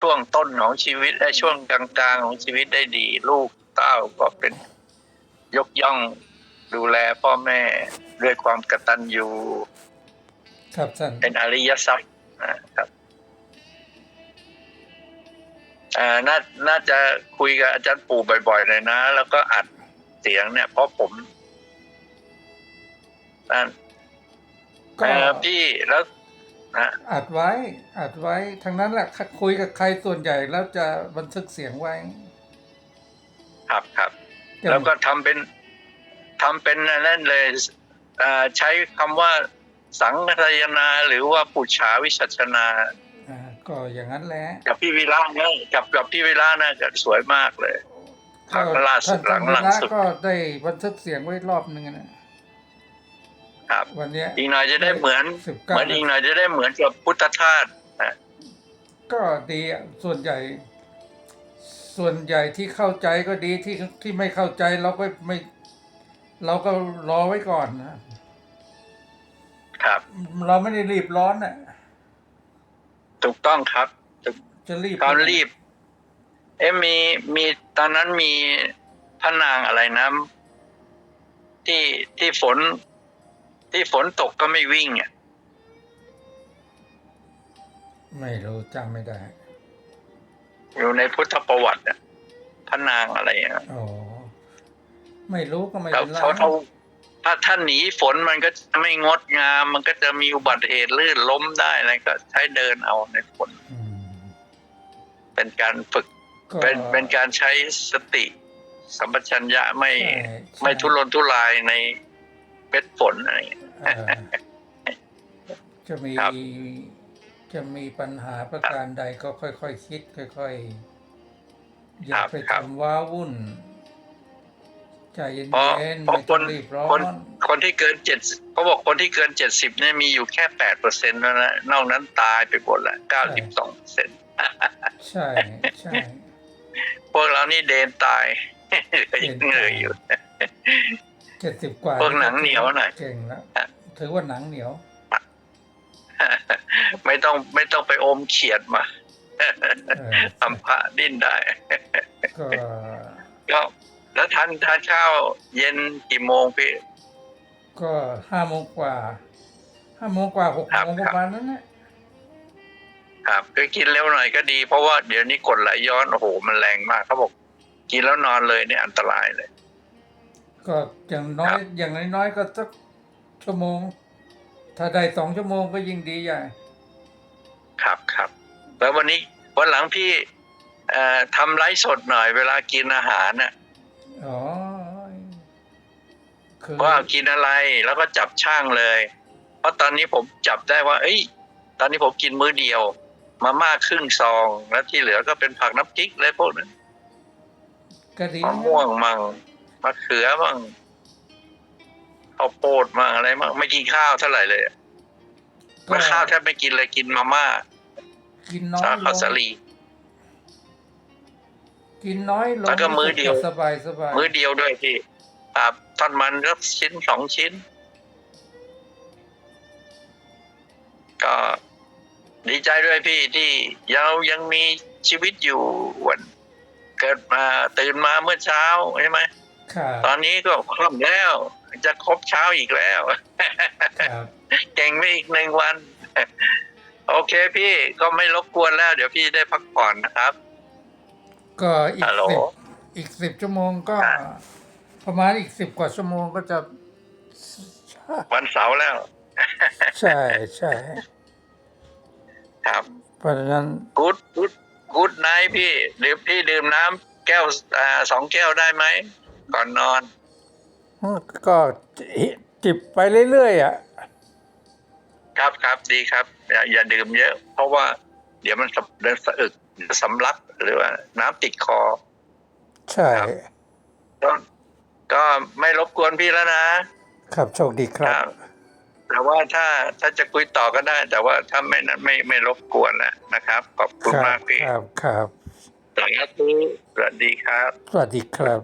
ช่วงต้นของชีวิตและช่วงกลางๆของชีวิตได้ดี ลูกเต้าก็เป็นยกย่องดูแลพ่อแม่ด้วยความกตัญญูครับท่านเป็นอริยทรัพย์นะครับอ่าน่าน่าจะคุยกับอาจารย์ปู่บ่อยๆเลยนะ แล้วก็อัดเสียงเนี่ย เพราะผมนั่นก็เอ่อพี่แล้ว นะอัดไว้อัดไว้ทั้งนั้นแหละคุยกับใครส่วนใหญ่แล้วจะบันทึกเสียงไว้ ครับครับอย่างแล้วก็ทำเป็นทำเป็นนั่นเลยเอ่อใช้คำว่าสังฆทายนาหรือว่าปุจฉาวิชัชนาอ่าก็อย่างนั้นแหละกับพี่วิระเนี่ยกับกับพี่วิระนะจะสวยมากเลยครั้งล่าสุดท่านหลังๆท่านสุดก็ได้บันทึกเสียงไว้รอบหนึ่งนะ ครับ วันเนี้ยอีกหน่อยจะได้เหมือนสิบเหเก้ามือนอีกหน่อยจะได้เหมือนกับพุทธทาสนะก็ดีอะส่วนใหญ่ ส่วนใหญ่ที่เข้าใจก็ดีที่ที่ไม่เข้าใจเราก็ไม่ เราก็รอไว้ก่อนนะครับ เราไม่ได้รีบร้อนน่ะถูกต้องครับจะรีบตอนรีบ เอ๊ะมีมีตอนนั้นมีพระนางอะไรนะที่ที่ฝน ที่ฝนตกก็ไม่วิ่งอะไม่รู้จำไม่ได้ อยู่ในพุทธประวัติอะพระนางอะไรอะอ๋อไม่รู้ก็ไม่เขาเป็นไรเขาเขาถ้าท่านหนีฝนมันก็จะไม่งดงาม มันก็จะมีอุบัติเหตุลื่นล้มได้อะไรก็ใช้เดินเอาในฝนอืมเป็นการฝึกก็เป็นเป็นการใช้สติ สัมปชัญญะไม่ใช่ใช่ไม่ทุรนทุรายใน เม็ดฝนอะไรอย่างเงี้ยเอ่อจะมีครับ จะมีปัญหาประการใดก็ค่อยๆคคิด ค่อยๆ อย่าไปทำว้าวุ่น ใจเย็เพราะนๆเพราะไม่คต้อนงรีบร้อคนน คนที่เกินเจ็ดเขาบอกคนที่เกินเจ็ดสิบเนี่ยมีอยู่แค่แปดเปอร์เซ็นต์แล้วนะนอกนั้นตายไปหมดละเก้าสิบสองเปอร์เซ็นต์ใช่ใช่ พวกเรานี่เดนตาย ยังเหนื่อยอยู่ เจ็ดสิบกว่าพวกหนังเหนียวหน่อย เก่งแล้วถือว่าหนังเหนียว ไม่ต้องไม่ต้องไปอมเขียดมาเออทำพระดิ้นได้ก็ก็แล้วทานทานข้าวเย็นกี่โมงพี่ ก็ห้าโมงกว่าห้าโมงกว่าหกครับโมงคปรับระมาณนั้นแหละครับก็กินเร็วหน่อยก็ดีเพราะว่าเดี๋ยวนี้กดไหลย้อนโอ้โหมันแรงมากเขาบอก กินแล้วนอนเลยเนี่ยอันตรายเลย ก็อย่างน้อครัยบอย่างน้อยๆก็สักชั่วโมง ถ้าได้สองชั่วโมงก็ยิ่งดีใหญ่ ครับครับ แล้ววันนี้วันหลังพี่เอ่อทำไลฟ์สดหน่อยเวลากินอาหารน่ะอ๋อคือว่ากินอะไรแล้วก็จับช่างเลย เพราะตอนนี้ผมจับได้ว่า เอ้ย ตอนนี้ผมกินมื้อเดียว มาม่าครึ่งซอง แล้วที่เหลือก็เป็นผักน้ำพริกเลยพวกนั้นก็ดีมะม่วงมั่ง มะเขือมั่งข้าวโพดมั่งอะไรมั่งไม่กินข้าวเท่าไหร่เลยอะก็มาข้าวแทบไม่กินเลยกินมาม่ากินน้อยสาลข้าวงสาลีกินน้อยลงแล้วก็มื้อเดียวสบายสบายมื้อเดียวด้วยพี่ครับท่อนมันก็ชิ้นสองชิ้น ก็ดีใจด้วยพี่ที่เรายังมีชีวิตอยู่วัน เกิดมาตื่นมาเมื่อเช้าใช่ไหมครับ ตอนนี้ก็คล่ำแล้ว จะครบเช้าอีกแล้วครับเก่งไปอีกหนึ่งวัน โอเคพี่ก็ไม่รบกวนแล้ว เดี๋ยวพี่ได้พักผ่อนนะครับ ก็อีกฮัลโหลสิบอีกสิบชั่วโมงก็อะประมาณอีกสิบกว่าชั่วโมงก็จะวันเสาร์แล้ว ใช่ใช่ครับเพราะฉะนั้นกูดกูดกูดไนท์พี่ดื่มพี่ดื่มน้ำแก้วอ่าสองแก้วได้ไหม ก่อนนอน ก็จิบไปเรื่อยๆอะครับครับดีครับ อย่าอย่าดื่มเยอะ เพราะว่า เดี๋ยวมันสำเดินสะอึกสำลักหรือว่าน้ำติดคอ ใช่ครับก็ก็ไม่รบกวนพี่แล้วนะ ครับโชคดีคครัรับบแต่ว่าถ้าถ้าจะคุยต่อก็ได้ แต่ว่าถ้าไม่นั้นไม่ไม่รบกวนแล้วนะครับ ขอบคุณครัมากพี่ครับครับสวัสดีสวัสดีครับ สวัสดีครับ